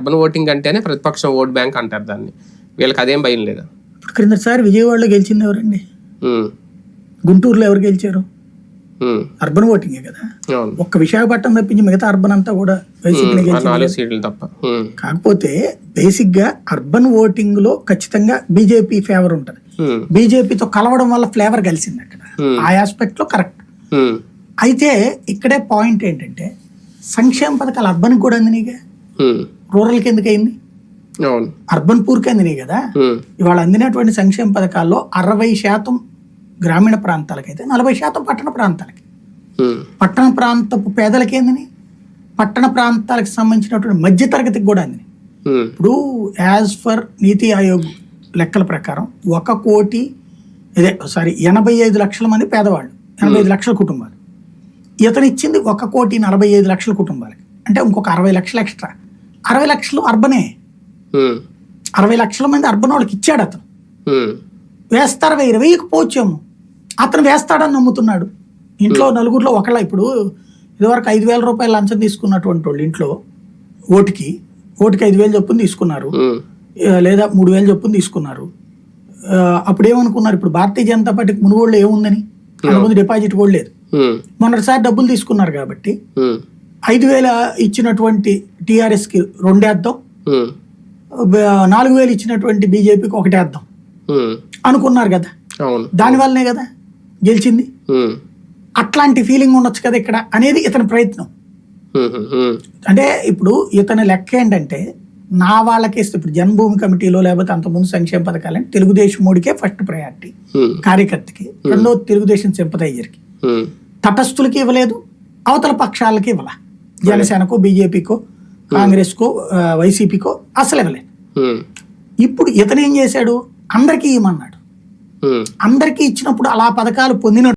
Urban voting అంటేనే ప్రతిపక్షం vote bank అంటారు దాన్ని. వీళ్ళకి అదేం భయం లేదు? ఇప్పుడు క్రిందసారి విజయవాడలో గెలిచింది ఎవరండి? గుంటూరులో ఎవరు గెలిచారు? అర్బన్ ఓటింగే కదా. ఒక్క విశాఖపట్నం తప్పించి మిగతా అర్బన్ అంతా కూడా తప్ప. కాకపోతే బేసిక్గా అర్బన్ ఓటింగ్లో ఖచ్చితంగా బీజేపీ ఫేవర్ ఉంటది. బీజేపీతో కలవడం వల్ల ఫ్లేవర్ కలిసింది అక్కడ. ఆ ఆస్పెక్ట్లో కరెక్ట్ అయితే ఇక్కడే పాయింట్ ఏంటంటే సంక్షేమ పథకాలు అర్బన్ కూడా అందినాయిగా ఉమ్, రూరల్కి ఎందుకు అయింది అర్బన్ పూర్కి అందినాయి కదా ఇవాళ అందినటువంటి సంక్షేమ పథకాల్లో అరవై శాతం గ్రామీణ ప్రాంతాలకైతే నలభై శాతం పట్టణ ప్రాంతాలకి. పట్టణ ప్రాంతపు పేదలకి ఏందని పట్టణ ప్రాంతాలకు సంబంధించినటువంటి మధ్య తరగతికి కూడా అందినాయి. ఇప్పుడు యాజ్ ఫర్ నీతి ఆయోగ్ లెక్కల ప్రకారం ఒక కోటి ఇదే సారీ ఎనభై ఐదు లక్షల మంది పేదవాళ్ళు ఎనభై ఐదు లక్షల కుటుంబాలు. ఇతను ఇచ్చింది ఒక కోటి నలభై ఐదు లక్షల కుటుంబాలకి. అంటే ఇంకొక అరవై లక్షలు ఎక్స్ట్రా. అరవై లక్షలు అర్బనే. అరవై లక్షల మంది అర్బన్ వాళ్ళకి ఇచ్చాడు అతను. వేస్తారు వెయ్యి వెయ్యికి పోవచ్చేమో. అతను వేస్తాడని నమ్ముతున్నాడు. ఇంట్లో నలుగురిలో ఒకళ్ళ ఇప్పుడు ఇదివరకు ఐదు వేల రూపాయలు లంచం తీసుకున్నటువంటి వాళ్ళు ఇంట్లో ఓటుకి ఓటుకి ఐదు వేలు చొప్పున తీసుకున్నారు. లేదా మూడు వేలు చొప్పున తీసుకున్నారు. అప్పుడు ఏమనుకున్నారు ఇప్పుడు భారతీయ జనతా పార్టీకి మునుగోళ్ళు ఏముందని? అంతకుముందు డిపాజిట్ కూడా లేదు. మొన్నటిసారి డబ్బులు తీసుకున్నారు కాబట్టి ఐదు వేల ఇచ్చినటువంటి టీఆర్ఎస్కి రెండేద్దాం. ఉమ్, బ- నాలుగు వేలు ఇచ్చినటువంటి బీజేపీకి ఒకటేద్దాం. అనుకున్నారు కదా? అవును. దానివల్లనే కదా గెలిచింది? అట్లాంటి ఫీలింగ్ ఉండొచ్చు కదా ఇక్కడ అనేది ఇతని ప్రయత్నం. అంటే ఇప్పుడు ఇతని లెక్క ఏంటంటే నా వాళ్ళకే ఇస్తే ఇప్పుడు జన్మభూమి కమిటీలో లేకపోతే అంతకుముందు సంక్షేమ పథకాలని తెలుగుదేశం మోడికే ఫస్ట్ ప్రయారిటీ. కార్యకర్తకి. రెండో తెలుగుదేశం సింపతైజర్కి ఉమ్, తటస్థులకి ఇవ్వలేదు అవతల పక్షాలకి ఇవ్వాల. జనసేనకో బీజేపీకో కాంగ్రెస్కో ఆ, వైసీపీకో అసలు ఇవ్వలేదు ఉమ్, ఇప్పుడు ఇతను ఏం చేశాడు? అందరికీ ఇవ్వమన్నాడు. ఉమ్. అందరికీ ఇచ్చినప్పుడు అలా పథకాలు పొందిన